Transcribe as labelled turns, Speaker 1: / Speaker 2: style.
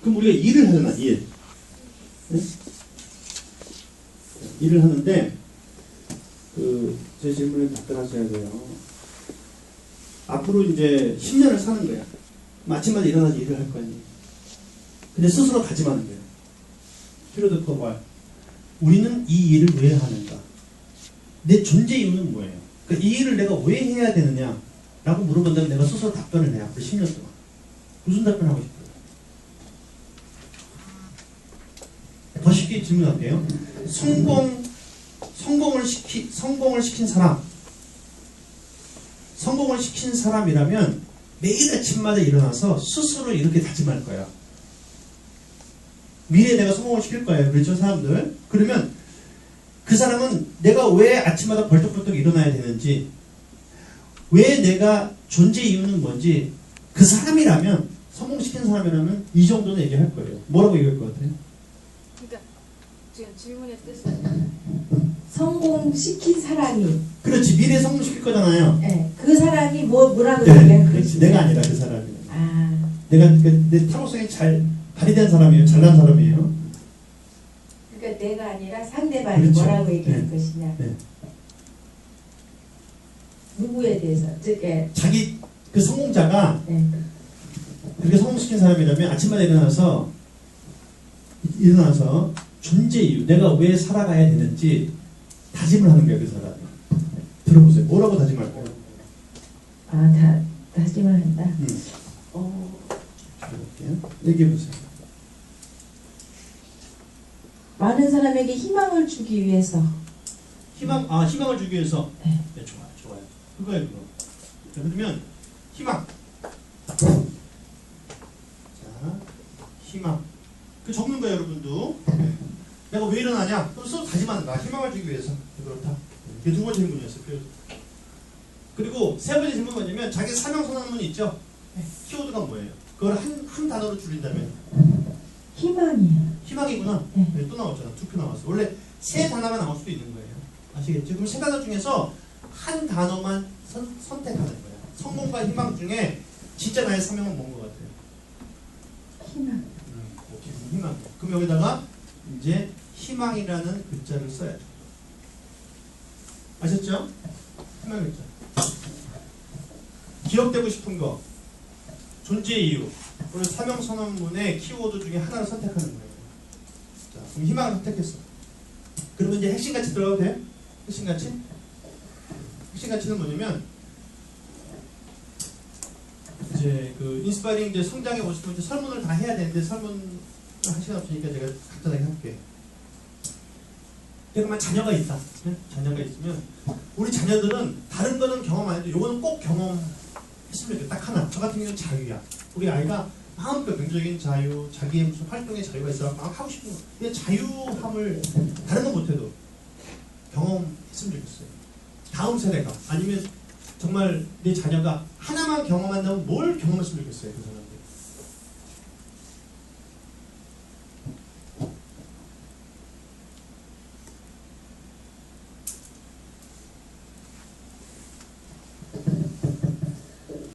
Speaker 1: 그럼 우리가 일을 하잖아, 일. 네? 일을 하는데, 그, 제 질문에 답변하셔야 돼요. 앞으로 이제 10년을 사는 거야. 아침마다 일어나서 일을 할 거 아니에요. 근데 스스로 다짐하는 거예요. 필요도 더 말. 우리는 이 일을 왜 하는가? 내 존재 이유는 뭐예요? 그러니까 이 일을 내가 왜 해야 되느냐? 라고 물어본다면 내가 스스로 답변을 해요. 앞으로 10년 동안. 무슨 답변하고 싶어요? 더 쉽게 질문할게요. 성공, 성공을 시키, 성공을 시킨 사람. 성공을 시킨 사람이라면 매일 아침마다 일어나서 스스로 이렇게 다짐할 거야. 미래에 내가 성공을 시킬 거예요. 그렇죠, 사람들? 그러면 그 사람은 내가 왜 아침마다 벌떡벌떡 일어나야 되는지, 왜 내가 존재 이유는 뭔지, 그 사람이라면, 성공시킨 사람이라면 이 정도는 얘기할 거예요. 뭐라고 얘기할 것 같아요?
Speaker 2: 지금 질문의 뜻은
Speaker 3: 성공시킨 사람이
Speaker 1: 그렇지, 미래에 성공시킬 거잖아요.
Speaker 3: 예, 그 사람이 뭐 뭐라고
Speaker 1: 네,
Speaker 3: 얘기할
Speaker 1: 그렇지. 내가 아니라 그 사람이.
Speaker 3: 아,
Speaker 1: 내가 그, 내 타고성이 잘 발휘된 사람이에요. 잘난 사람이에요.
Speaker 3: 그러니까 내가 아니라 상대방이
Speaker 1: 그렇죠.
Speaker 3: 뭐라고 얘기할
Speaker 1: 네.
Speaker 3: 것이냐.
Speaker 1: 네.
Speaker 3: 누구에 대해서 즉 예,
Speaker 1: 자기 그 성공자가
Speaker 3: 네.
Speaker 1: 그렇게 성공시킨 사람이라면 아침마다 일어나서 일어나서 존재 이유, 내가 왜 살아가야 되는지 다짐을 하는 거예요, 그 사람이. 들어보세요. 뭐라고 다짐할까요?
Speaker 3: 아, 다 다짐을 한다.
Speaker 1: 음,
Speaker 3: 어,
Speaker 1: 들어볼게요. 얘기해 보세요.
Speaker 3: 많은 사람에게 희망을 주기 위해서
Speaker 1: 희망, 아 희망을 주기 위해서.
Speaker 3: 네.
Speaker 1: 네, 좋아요, 좋아요. 그거예요, 그거. 자, 그러면 희망. 자, 희망. 그 적는 거예요, 여러분도. 네. 내가 왜 일어나냐? 그럼 스스로 다짐한다. 희망을 주기 위해서. 그렇다. 이게 두 번째 질문이었어요. 그리고 세 번째 질문 뭐냐면 자기 사명 선언문이 있죠. 키워드가 뭐예요? 그걸 한, 한 단어로 줄인다면
Speaker 3: 희망이에요.
Speaker 1: 희망이구나.
Speaker 3: 네.
Speaker 1: 네, 또 나왔잖아. 두 표 나왔어. 원래 세 단어가 나올 수도 있는 거예요. 아시겠죠? 그럼 세 단어 중에서 한 단어만 선, 선택하는 거야. 성공과 희망 중에 진짜 나의 사명은 뭔 것 같아요?
Speaker 3: 희망.
Speaker 1: 음, 오케이. 희망. 그럼 여기다가 이제 희망이라는 글자를 써야죠. 아셨죠? 희망 글자. 기억되고 싶은 거. 존재 이유. 오늘 사명 선언문의 키워드 중에 하나를 선택하는 거예요. 자, 그럼 희망을 선택했어. 그러면 이제 핵심 가치 들어가도 돼? 핵심 가치? 핵심 가치는 뭐냐면 이제 그 인스파이링 이제 성장에 오시면 이제 설문을 다 해야 되는데 설문 할 시간 없으니까 제가 간단하게 할게. 그러면 자녀가 있다. 네? 자녀가 있으면 우리 자녀들은 다른 거는 경험 안 해도 요거는 꼭 경험했으면 돼. 딱 하나. 저 같은 경우는 자유야. 우리 아이가 마음껏 긍정적인 자유, 자기의 무슨 활동의 자유가 있어 막 하고 싶은 거. 근데 자유함을 다른 건 못해도 경험했으면 좋겠어요. 다음 세대가 아니면 정말 내 자녀가 하나만 경험한다면 뭘 경험했으면 좋겠어요, 그 사람.